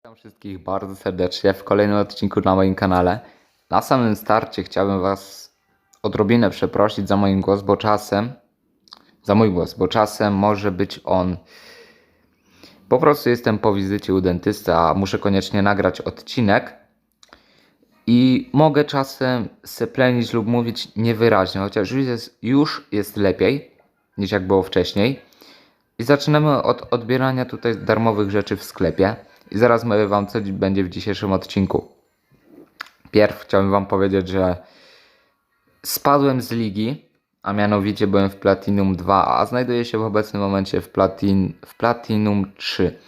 Witam wszystkich bardzo serdecznie w kolejnym odcinku na moim kanale. Na samym starcie chciałbym Was odrobinę przeprosić za mój głos, bo czasem, za mój głos, bo czasem może być on. Po prostu jestem po wizycie u dentysty, a muszę koniecznie nagrać odcinek. I mogę czasem seplenić lub mówić niewyraźnie, chociaż już jest, już jest lepiej niż jak było wcześniej. I zaczynamy od odbierania tutaj darmowych rzeczy w sklepie. I zaraz mówię wam, co będzie w dzisiejszym odcinku. Pierw chciałbym wam powiedzieć, że spadłem z ligi, a mianowicie byłem w Platinum 2, a znajduję się w obecnym momencie w, platin, w Platinum 3.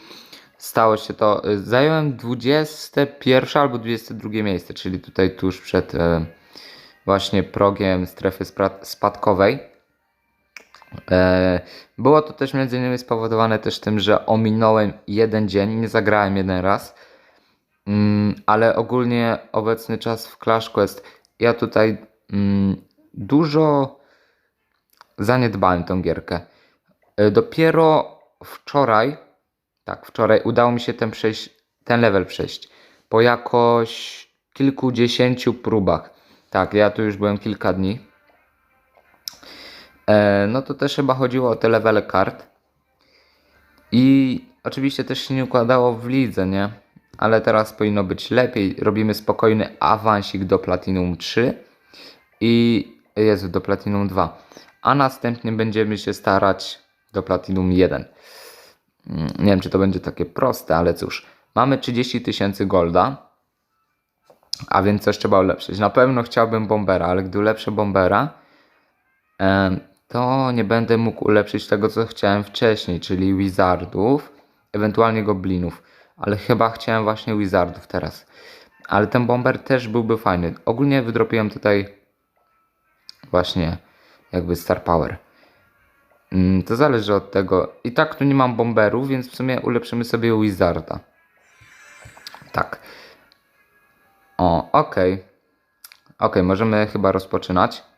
Stało się to, y, zająłem 21 albo 22 miejsce, czyli tutaj tuż przed e, właśnie progiem strefy spadkowej. E, Było to też między innymi spowodowane też tym, że ominąłem jeden dzień, nie zagrałem jeden raz. Mm, ale ogólnie obecny czas w Clash Quest, ja tutaj mm, dużo zaniedbałem tą gierkę. E, Dopiero wczoraj, tak, wczoraj udało mi się ten, przejść, ten level przejść. Po jakoś kilkudziesięciu próbach. Tak, ja tu już byłem kilka dni. E, no to też chyba chodziło o te levele kart. I oczywiście też się nie układało w lidze, nie? Ale teraz powinno być lepiej. Robimy spokojny awansik do Platinum 3 i jest do Platinum 2. A następnie będziemy się starać do Platinum 1. Mm, Nie wiem, czy to będzie takie proste, ale cóż. Mamy 30 tysięcy golda. A więc coś trzeba ulepszyć. Na pewno chciałbym bombera, ale gdy ulepszę bombera, to nie będę mógł ulepszyć tego, co chciałem wcześniej, czyli wizardów, ewentualnie goblinów. Ale chyba chciałem właśnie wizardów teraz. Ale ten bomber też byłby fajny. Ogólnie wydropiłem tutaj właśnie jakby star power. Mm, To zależy od tego. I tak tu nie mam bomberów, więc w sumie ulepszymy sobie wizarda. Tak. O, okej. Okej, możemy chyba rozpoczynać.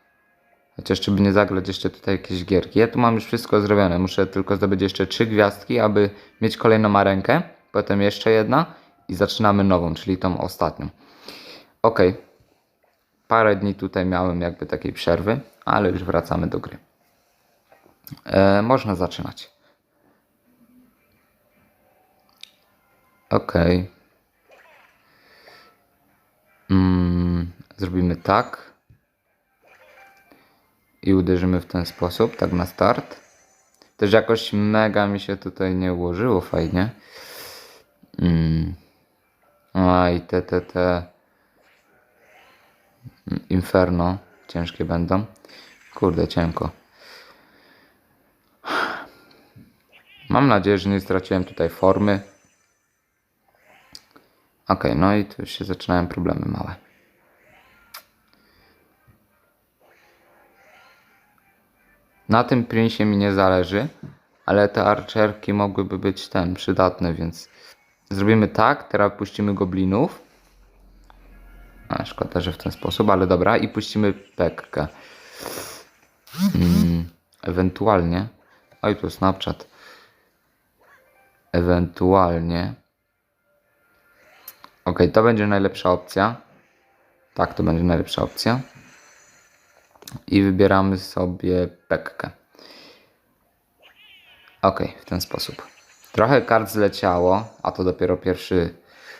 Chociaż żeby nie zagrać jeszcze tutaj jakieś gierki. Ja tu mam już wszystko zrobione. Muszę tylko zdobyć jeszcze trzy gwiazdki, aby mieć kolejną arenkę. Potem jeszcze jedna i zaczynamy nową, czyli tą ostatnią. Ok. Parę dni tutaj miałem jakby takiej przerwy, ale już wracamy do gry. E, można zaczynać. Ok. Mm, zrobimy tak i uderzymy w ten sposób, tak na start. Też jakoś mega mi się tutaj nie ułożyło fajnie. Mm. A i te, te, te Inferno ciężkie będą. Kurde, cienko. Mam nadzieję, że nie straciłem tutaj formy. Ok, no i tu już się zaczynają problemy małe. Na tym princie mi nie zależy, ale te archerki mogłyby być ten, przydatne, więc zrobimy tak, teraz puścimy goblinów. A, szkoda, że w ten sposób, ale dobra, i puścimy pekkę. Mm, ewentualnie, oj tu Snapchat, ewentualnie, ok, to będzie najlepsza opcja. Tak, to będzie najlepsza opcja i wybieramy sobie pekkę. Ok, w ten sposób. Trochę kart zleciało, a to dopiero pierwszy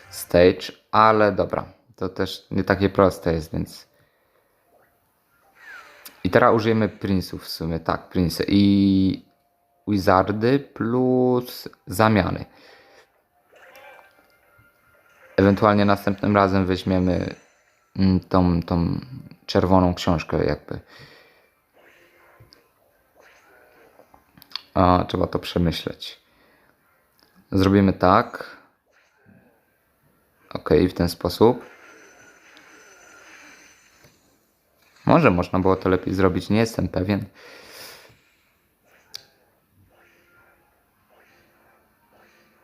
stage, ale dobra, to też nie takie proste jest, więc. I teraz użyjemy Prince'ów w sumie, tak, Prince i Wizardy plus zamiany. Ewentualnie następnym razem weźmiemy mm, tą, tą czerwoną książkę jakby. A, trzeba to przemyśleć. Zrobimy tak. Ok, w ten sposób. Może można było to lepiej zrobić, nie jestem pewien.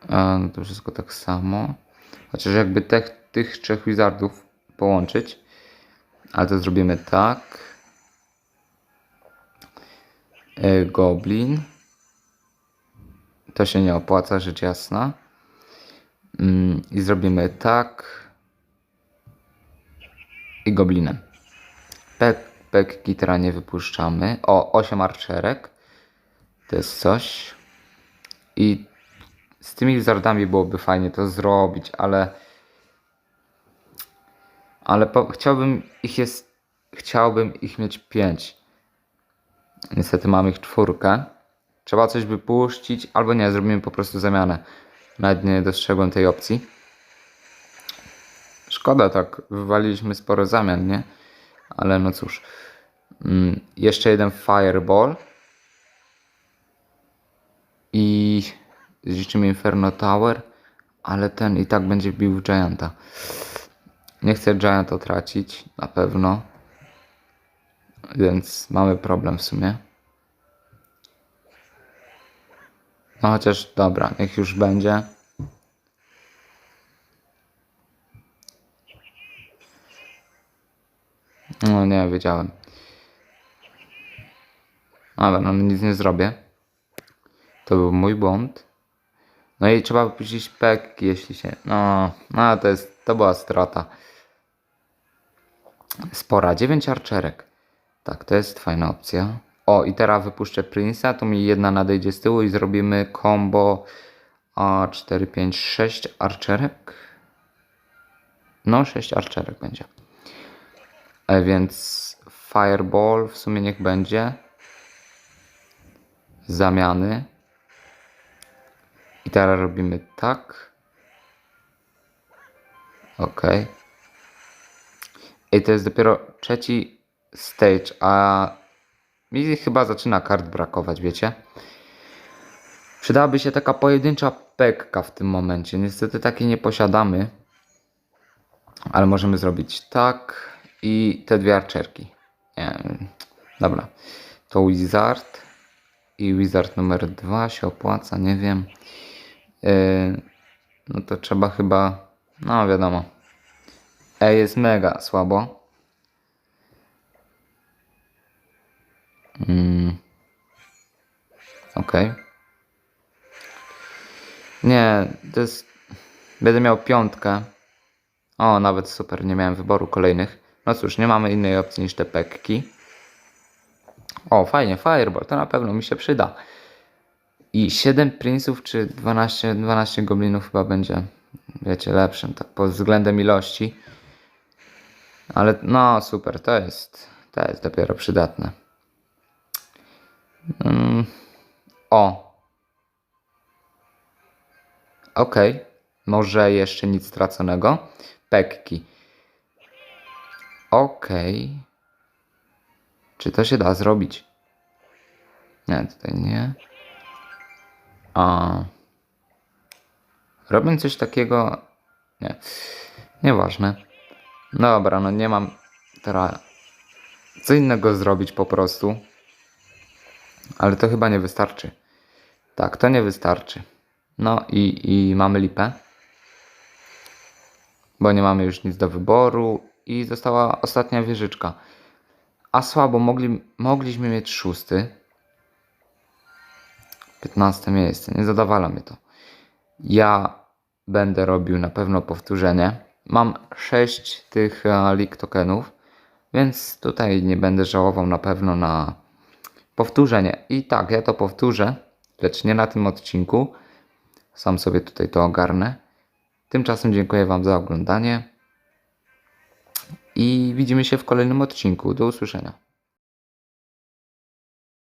A, no to wszystko tak samo. Chociaż jakby tych, tych trzech wizardów połączyć. Ale to zrobimy tak. E, Goblin. To się nie opłaca, rzecz jasna. Mm, I zrobimy tak. I goblinem. Pek, pek gitara nie wypuszczamy. O, 8 archerek. To jest coś. I z tymi wizardami byłoby fajnie to zrobić, ale. Ale po, chciałbym ich jest. Chciałbym ich mieć 5. Niestety mam ich czwórkę. Trzeba coś wypuścić, albo nie, zrobimy po prostu zamianę. Nawet nie dostrzegłem tej opcji. Szkoda, tak wywaliliśmy sporo zamian, nie? Ale no cóż. Mm, jeszcze jeden Fireball. I zniszczymy Inferno Tower, ale ten i tak będzie bił Gianta. Nie chcę Gianta tracić, na pewno. Więc mamy problem w sumie. No chociaż dobra, niech już będzie. No nie, wiedziałem. Dobra, no nic nie zrobię. To był mój błąd. No i trzeba wypuścić pek, jeśli się... No, no to jest... To była strata. Spora, 9 archerek. Tak, to jest fajna opcja. O, i teraz wypuszczę Prince'a, tu mi jedna nadejdzie z tyłu i zrobimy combo a 4, 5, 6 archerek. No, 6 archerek będzie. E, więc Fireball w sumie niech będzie. Zamiany. I teraz robimy tak. Ok. I to jest dopiero trzeci stage, a mi chyba zaczyna kart brakować, wiecie? Przydałaby się taka pojedyncza pekka w tym momencie. Niestety takiej nie posiadamy. Ale możemy zrobić tak i te dwie archerki. Nie. Dobra. To Wizard i Wizard numer dwa się opłaca, nie wiem. Yy, no to trzeba chyba. No wiadomo. E jest mega słabo. Mm. Okej. Nie, to jest. Będę miał piątkę. O, nawet super, nie miałem wyboru kolejnych. No cóż, nie mamy innej opcji niż te pekki. O, fajnie, Fireball, to na pewno mi się przyda. I 7 princów czy 12, 12 goblinów chyba będzie, wiecie, lepszym, tak pod względem ilości. Ale no super, to jest, to jest dopiero przydatne. Mm, o. Okej. Może jeszcze nic straconego. Pekki. Okej. Czy to się da zrobić? Nie, tutaj nie. A. Robię coś takiego. Nie. Nieważne. Dobra, no nie mam teraz co innego zrobić po prostu. Ale to chyba nie wystarczy. Tak, to nie wystarczy. No i, i mamy lipę. Bo nie mamy już nic do wyboru. I została ostatnia wieżyczka. A słabo, mogli, mogliśmy mieć szósty. 15 miejsce. Nie zadawala mnie to. Ja będę robił na pewno powtórzenie. Mam 6 tych e, league tokenów, więc tutaj nie będę żałował na pewno na powtórzenie. I tak, ja to powtórzę, lecz nie na tym odcinku. Sam sobie tutaj to ogarnę. Tymczasem dziękuję Wam za oglądanie i widzimy się w kolejnym odcinku. Do usłyszenia.